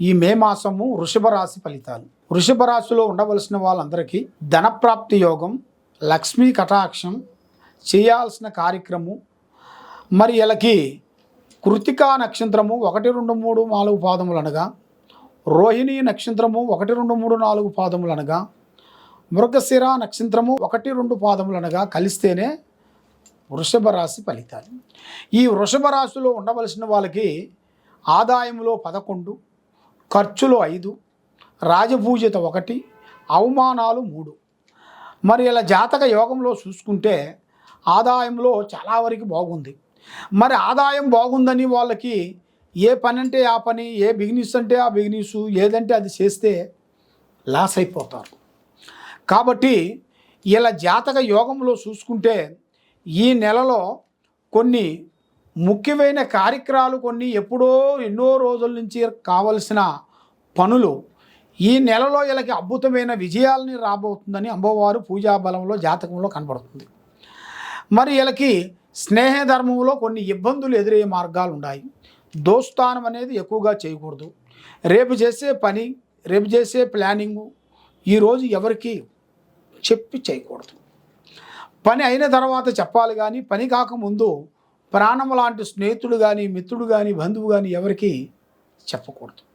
ఈ మే మాసము వృషభ రాశి ఫలితాలు. వృషభ రాశిలో ఉండవలసిన వాళ్ళందరికీ ధనప్రాప్తి యోగం లక్ష్మీ కటాక్షం చేయాల్సిన కార్యక్రమం మరి వీళ్ళకి కృతికా నక్షత్రము ఒకటి రెండు మూడు నాలుగు పాదములు అనగా రోహిణి నక్షత్రము ఒకటి రెండు మూడు నాలుగు పాదములు అనగా మృగశిర నక్షత్రము ఒకటి రెండు పాదములు అనగా కలిస్తేనే వృషభ రాశి ఫలితాలు. ఈ వృషభ రాశిలో ఉండవలసిన వాళ్ళకి ఆదాయంలో పదకొండు ఖర్చులు ఐదు రాజపూజిత ఒకటి అవమానాలు మూడు. మరి ఇలా జాతక యోగంలో చూసుకుంటే ఆదాయంలో చాలా వరకు బాగుంది. మరి ఆదాయం బాగుందని వాళ్ళకి ఏ పని అంటే ఆ పని ఏ బిజినెస్ అంటే ఆ బిజినెస్ ఏదంటే అది చేస్తే లాస్ అయిపోతారు. కాబట్టి ఇలా జాతక యోగంలో చూసుకుంటే ఈ నెలలో కొన్ని ముఖ్యమైన కార్యక్రమాలు కొన్ని ఎప్పుడో ఎన్నో రోజుల నుంచి కావలసిన పనులు. ఈ నెలలో వీళ్ళకి అద్భుతమైన విజయాలని రాబోతుందని అమ్మవారు పూజా బలంలో జాతకంలో కనబడుతుంది. మరి వీళ్ళకి స్నేహ ధర్మంలో కొన్ని ఇబ్బందులు ఎదురయ్యే మార్గాలు ఉన్నాయి. దోస్తానం అనేది ఎక్కువగా చేయకూడదు. రేపు చేసే పని రేపు చేసే ప్లానింగు ఈరోజు ఎవరికి చెప్పి చేయకూడదు. పని అయిన తర్వాత చెప్పాలి కానీ పని కాకముందు ప్రాణం లాంటి స్నేహితుడు కానీ మిత్రుడు కానీ బంధువు కానీ ఎవరికి చెప్పకూడదు.